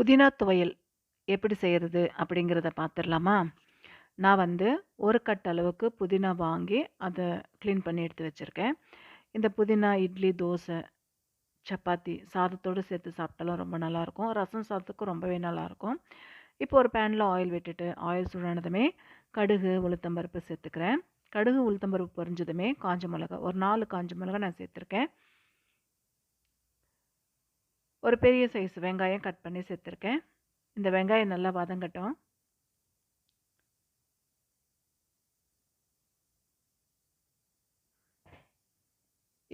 புதினா துவையல் எப்படி செய்கிறது அப்படிங்கிறத பார்த்துடலாமா நான் வந்து ஒரு கட் அளவுக்கு புதினா வாங்கி அதை க்ளீன் பண்ணி எடுத்து வச்சுருக்கேன். இந்த புதினா இட்லி தோசை சப்பாத்தி சாதத்தோடு சேர்த்து சாப்பிட்டாலும் ரொம்ப நல்லாயிருக்கும். ரசம் சாதத்துக்கும் ரொம்பவே நல்லாயிருக்கும். இப்போ ஒரு பேனில் ஆயில் விட்டுட்டு ஆயில் சூடானதுமே கடுகு உளுத்தம்பருப்பு சேர்த்துக்கிறேன். கடுகு உளுத்தம்பருப்பு பொரிஞ்சதுமே காஞ்ச மிளகா ஒரு நாலு காஞ்ச மிளகா நான் சேர்த்துருக்கேன். ஒரு பெரிய சைஸ் வெங்காயம் கட் பண்ணி சேர்த்துருக்கேன். இந்த வெங்காயம் நல்லா வதங்கட்டும்.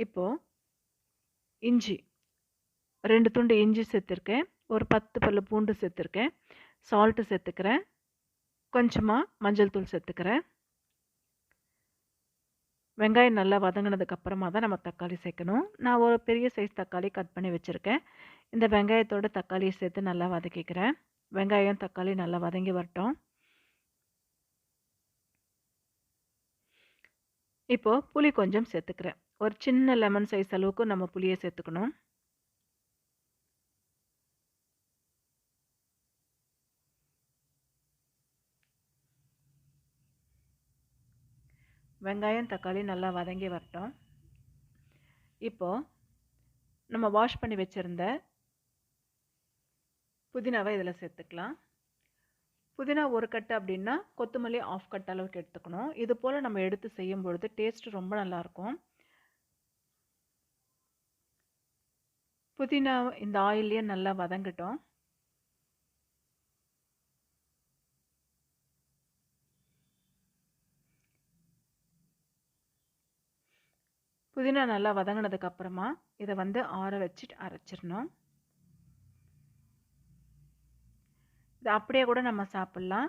இப்போது இஞ்சி ரெண்டு துண்டு இஞ்சி சேர்த்துருக்கேன். ஒரு பத்து பல்லு பூண்டு சேர்த்துருக்கேன். சால்ட்டு சேர்த்துக்கிறேன். கொஞ்சமாக மஞ்சள் தூள் சேர்த்துக்கிறேன். வெங்காயம் நல்லா வதங்கினதுக்கு அப்புறமா தான் நம்ம தக்காளி சேர்க்கணும். நான் ஒரு பெரிய சைஸ் தக்காளி கட் பண்ணி வச்சுருக்கேன். இந்த வெங்காயத்தோட தக்காளியை சேர்த்து நல்லா வதக்கிக்கிறேன். வெங்காயம் தக்காளி நல்லா வதங்கி வரட்டும். இப்போது புளி கொஞ்சம் சேர்த்துக்கிறேன். ஒரு சின்ன லெமன் சைஸ் அளவுக்கு நம்ம புளியை சேர்த்துக்கணும். வெங்காயம் தக்காளி நல்லா வதங்கி வரட்டும். இப்போது நம்ம வாஷ் பண்ணி வச்சுருந்த புதினாவை இதில் சேர்த்துக்கலாம். புதினா ஒரு கட்டு அப்படின்னா கொத்தமல்லி ஆஃப் கட் அளவுக்கு எடுத்துக்கணும். இது போல் நம்ம எடுத்து செய்யும் பொழுது டேஸ்ட் ரொம்ப நல்லாயிருக்கும் புதினா இந்த ஆயிலே நல்லா வதங்கட்டும். புதினா நல்லா வதங்கினதுக்கு அப்புறமா இதை வந்து ஆற வச்சுட்டு அரைச்சிடணும். இது அப்படியே கூட நம்ம சாப்பிட்லாம்.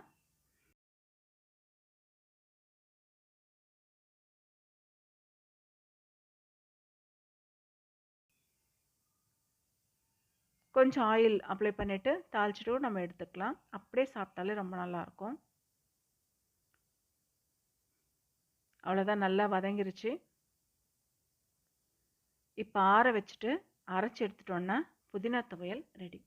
கொஞ்சம் ஆயில் அப்ளை பண்ணிவிட்டு தாளிச்சிட்டு நம்ம எடுத்துக்கலாம். அப்படியே சாப்பிட்டாலே ரொம்ப நல்லாயிருக்கும். அவ்வளோதான் நல்லா வதங்கிருச்சு. இப்போ ஆற வச்சுட்டு அரைச்சி எடுத்துட்டோன்னா புதினா துவையல் ரெடி